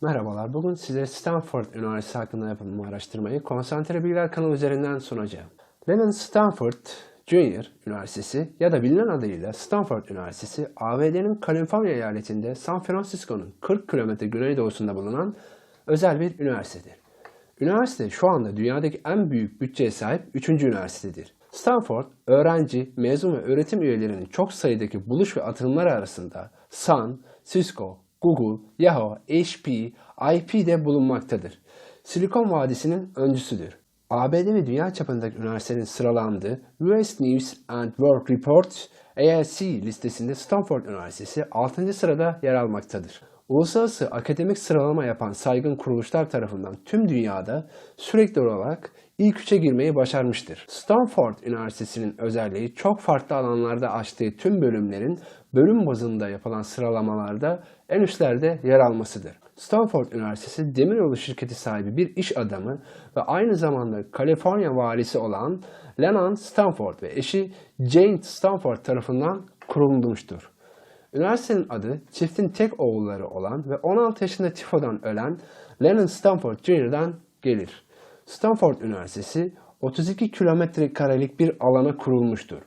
Merhabalar, bugün size Stanford Üniversitesi hakkında yapılan araştırmayı Konsantre Bilgiler kanalı üzerinden sunacağım. Leland Stanford Junior Üniversitesi ya da bilinen adıyla Stanford Üniversitesi, ABD'nin Kaliforniya eyaletinde San Francisco'nun 40 kilometre güneydoğusunda bulunan özel bir üniversitedir. Üniversite şu anda dünyadaki en büyük bütçeye sahip 3. üniversitedir. Stanford, öğrenci, mezun ve öğretim üyelerinin çok sayıdaki buluş ve atılımları arasında Sun, Cisco, Google, Yahoo, HP, IP'de bulunmaktadır. Silikon Vadisi'nin öncüsüdür. ABD ve dünya çapındaki üniversitelerin sıralandığı US News and World Report ALC listesinde Stanford Üniversitesi 6. sırada yer almaktadır. Uluslararası akademik sıralama yapan saygın kuruluşlar tarafından tüm dünyada sürekli olarak ilk üçe girmeyi başarmıştır. Stanford Üniversitesi'nin özelliği çok farklı alanlarda açtığı tüm bölümlerin bölüm bazında yapılan sıralamalarda en üstlerde yer almasıdır. Stanford Üniversitesi demiryolu şirketi sahibi bir iş adamı ve aynı zamanda Kaliforniya valisi olan Leland Stanford ve eşi Jane Stanford tarafından kurulmuştur. Üniversitenin adı çiftin tek oğulları olan ve 16 yaşında tifodan ölen Leland Stanford Jr.'dan gelir. Stanford Üniversitesi 32 kilometre karelik bir alana kurulmuştur.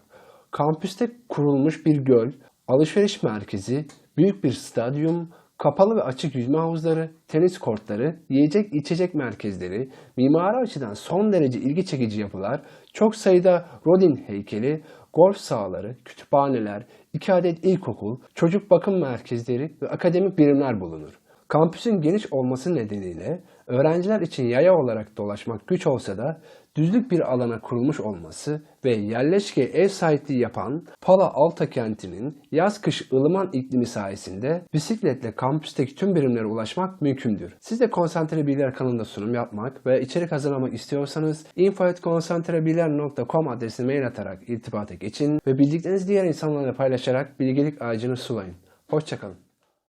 Kampüste kurulmuş bir göl, alışveriş merkezi, büyük bir stadyum, kapalı ve açık yüzme havuzları, tenis kortları, yiyecek içecek merkezleri, mimari açıdan son derece ilgi çekici yapılar, çok sayıda Rodin heykeli, golf sahaları, kütüphaneler, iki adet ilkokul, çocuk bakım merkezleri ve akademik birimler bulunur. Kampüsün geniş olması nedeniyle öğrenciler için yaya olarak dolaşmak güç olsa da düzlük bir alana kurulmuş olması ve yerleşke ev sahipliği yapan Pala Alta kentinin yaz-kış ılıman iklimi sayesinde bisikletle kampüsteki tüm birimlere ulaşmak mümkündür. Siz de Konsantre Bilgiler kanalında sunum yapmak ve içerik hazırlamak istiyorsanız info.konsantrebilgiler.com adresine mail atarak irtibata geçin ve bildiklerinizi diğer insanlarla paylaşarak bilgilik ağacını sulayın. Hoşçakalın.